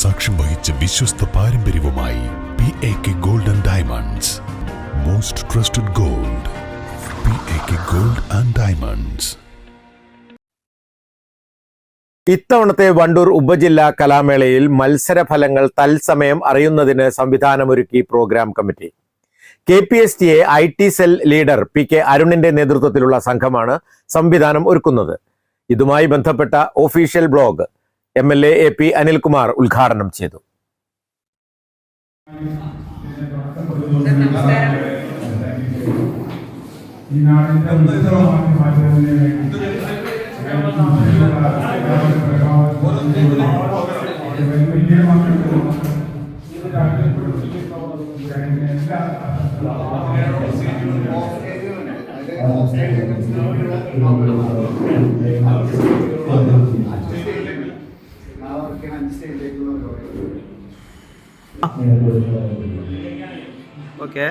സാക്ഷ്യം വഹിച്ച വിശ്വസ്ത പാരമ്പര്യവുമായി P A K gold and diamonds most trusted gold P A K gold and diamonds ഇത്തവണത്തെ വണ്ടൂർ ഉപജില്ലാ കലാമേളയിൽ മത്സരഫലങ്ങൾ തത്സമയം അറിയുന്നതിന് സംവിധാനമൊരുക്കി programme committee. K P S T A I T cell leader P K അരുണിന്റെ നേതൃത്വത്തിലുള്ള സംഘമാണ് സംവിധാനം ഒരുക്കുന്നത്. ഇതുമായി ബന്ധപ്പെട്ട official blog M L A A P Anilkumar ഉദ്ഘാടനം ചെയ്തു. Thank നാടിന്റെ ഓക്കെ.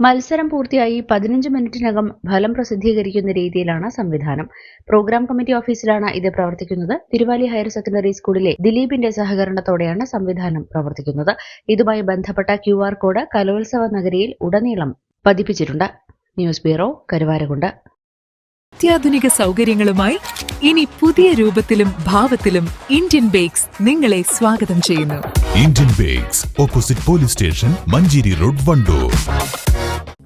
മത്സരം പൂർത്തിയായി പതിനഞ്ച് മിനിറ്റിനകം ഫലം പ്രസിദ്ധീകരിക്കുന്ന രീതിയിലാണ് സംവിധാനം. പ്രോഗ്രാം കമ്മിറ്റി ഓഫീസിലാണ് ഇത് പ്രവർത്തിക്കുന്നത്. തിരുവാലി ഹയർ സെക്കൻഡറി സ്കൂളിലെ ദിലീപിന്റെ സഹകരണത്തോടെയാണ് സംവിധാനം പ്രവർത്തിക്കുന്നത്. ഇതുമായി ബന്ധപ്പെട്ട ക്യു കോഡ് കലോത്സവ നഗരിയിൽ ഉടനീളം പതിപ്പിച്ചിട്ടുണ്ട്. News bureau Karuvarakundu. അത്യാധുനിക സൗകര്യങ്ങളുമായി ഇനി പുതിയ രൂപത്തിലും ഭാവത്തിലും ഇന്ത്യൻ ബേക്സ് നിങ്ങളെ സ്വാഗതം ചെയ്യുന്നു. Indian bakes opposite police station Manjeri road Wandoor.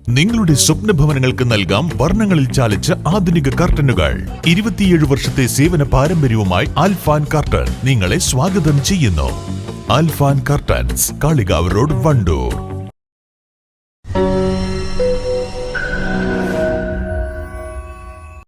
നിങ്ങളുടെ സ്വപ്ന ഭവനങ്ങൾക്ക് നൽകാം വർണങ്ങളിൽ ചാലിച്ച ആധുനിക കർട്ടനുകൾ. ഇരുപത്തിയേഴ് വർഷത്തെ സേവന പാരമ്പര്യവുമായി ആൽഫാൻ കർട്ടൻ നിങ്ങളെ സ്വാഗതം ചെയ്യുന്നു. Alfan curtains Kalikavu road Wandoor.